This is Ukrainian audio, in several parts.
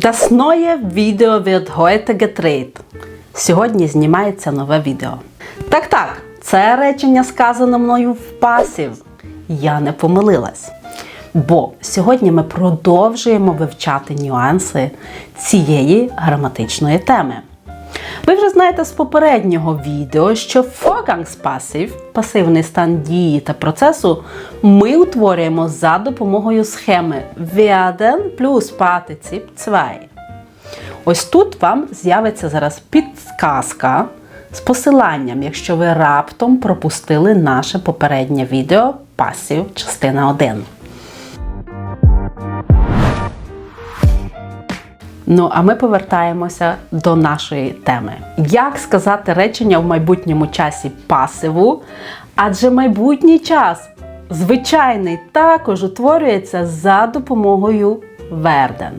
Das neue Video wird heute gedreht. Сьогодні знімається нове відео. Так, так, це речення сказано мною в пасів. Я не помилилась. Бо сьогодні ми продовжуємо вивчати нюанси цієї граматичної теми. Ви вже знаєте з попереднього відео, що Vorgangspassiv, пасивний стан дії та процесу, ми утворюємо за допомогою схеми werden плюс Partizip 2. Ось тут вам з'явиться зараз підсказка з посиланням, якщо ви раптом пропустили наше попереднє відео пасів частина 1. Ну, а ми повертаємося до нашої теми. Як сказати речення в майбутньому часі пасиву? Адже майбутній час звичайний також утворюється за допомогою верден.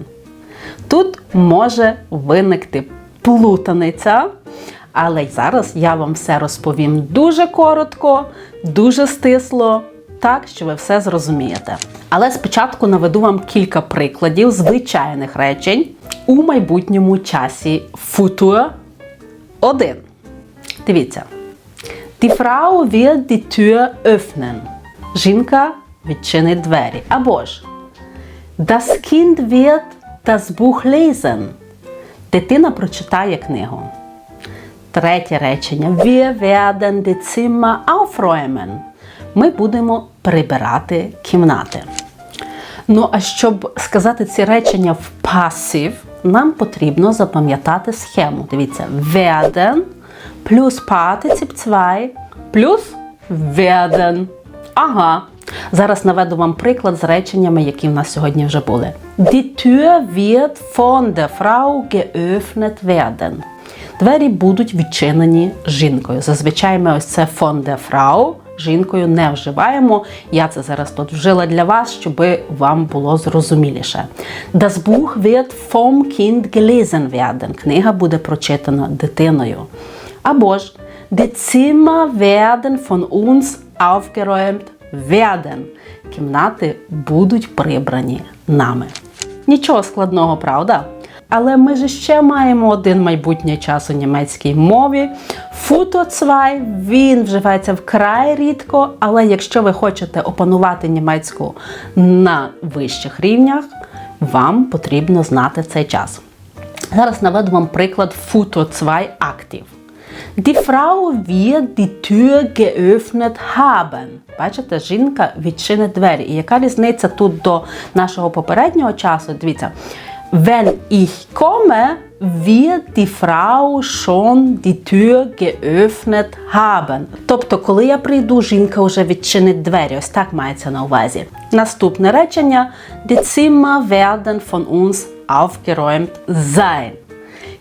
Тут може виникти плутаниця, але зараз я вам все розповім дуже коротко, дуже стисло, так, що ви все зрозумієте. Але спочатку наведу вам кілька прикладів звичайних речень у майбутньому часі Futur 1. Дивіться. Die Frau wird die Tür öffnen. Жінка відчинить двері. Або ж Das Kind wird das Buch lesen. Дитина прочитає книгу. Третє речення. Wir werden die Zimmer aufräumen. Ми будемо прибирати кімнати. Ну, а щоб сказати ці речення в пасів, нам потрібно запам'ятати схему. Дивіться, werden плюс Partizip 2 плюс werden. Ага. Зараз наведу вам приклад з реченнями, які в нас сьогодні вже були. Die Tür wird von der Frau geöffnet werden. Двері будуть відчинені жінкою. Зазвичай ми ось це von der Frau жінкою не вживаємо. Я це зараз тут вжила для вас, щоб вам було зрозуміліше. Das Buch wird vom Kind gelesen werden. Книга буде прочитана дитиною. Або ж Die Zimmer werden von uns aufgeräumt werden. Кімнати будуть прибрані нами. Нічого складного, правда? Але ми ж ще маємо один майбутній час у німецькій мові. 2, він вживається вкрай рідко, але якщо ви хочете опанувати німецьку на вищих рівнях, вам потрібно знати цей час. Зараз наведу вам приклад 2 актів. Die Frau wird die Tür geöffnet haben. Бачите, жінка відчинить двері. І яка різниця тут до нашого попереднього часу? Дивіться. Wenn ich komme, wird die Frau schon die Tür geöffnet haben. Тобто, коли я прийду, жінка вже відчинить двері. Ось так мається на увазі. Наступне речення: Die Zimmer werden von uns aufgeräumt sein.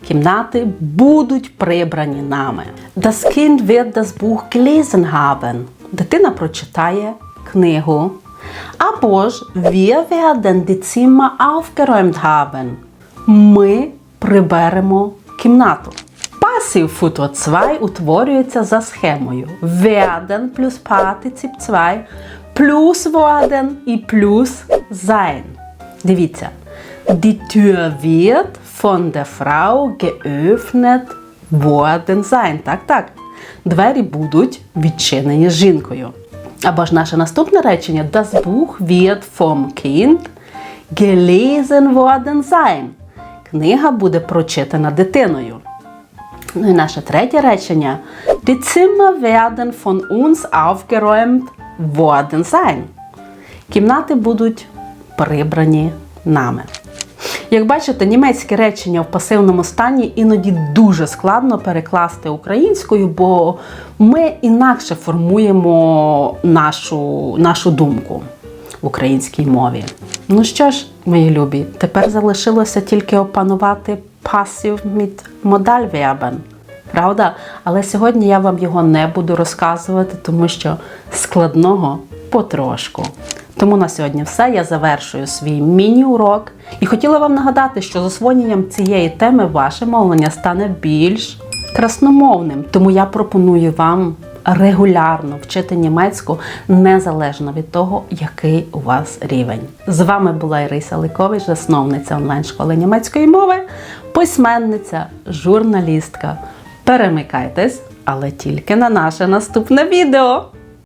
Кімнати будуть прибрані нами. Das Kind wird das Buch gelesen haben. Дитина прочитає книгу. Або ж wir werden die Zimmer aufgeräumt haben. Ми приберемо кімнату. Пасів Futur 2 утворюється за схемою werden плюс Partizip 2 плюс worden і плюс sein. Дивіться. Die Tür wird von der Frau geöffnet worden sein. Так, так. Двері будуть відчинені жінкою. Або ж наше наступне речення Das Buch wird vom Kind gelesen worden sein. Книга буде прочитана дитиною. Ну і наше третє речення Die Zimmer werden von uns aufgeräumt worden sein. Кімнати будуть прибрані нами. Як бачите, німецьке речення в пасивному стані іноді дуже складно перекласти українською, бо ми інакше формуємо нашу, нашу думку в українській мові. Ну що ж, мої любі, тепер залишилося тільки опанувати пасів від модальвербен. Правда? Але сьогодні я вам його не буду розказувати, тому що складного потрошку. Тому на сьогодні все. Я завершую свій міні-урок. І хотіла вам нагадати, що з освоєнням цієї теми ваше мовлення стане більш красномовним. Тому я пропоную вам регулярно вчити німецьку незалежно від того, який у вас рівень. З вами була Ірися Ликович, засновниця онлайн-школи німецької мови, письменниця, журналістка. Перемикайтесь, але тільки на наше наступне відео.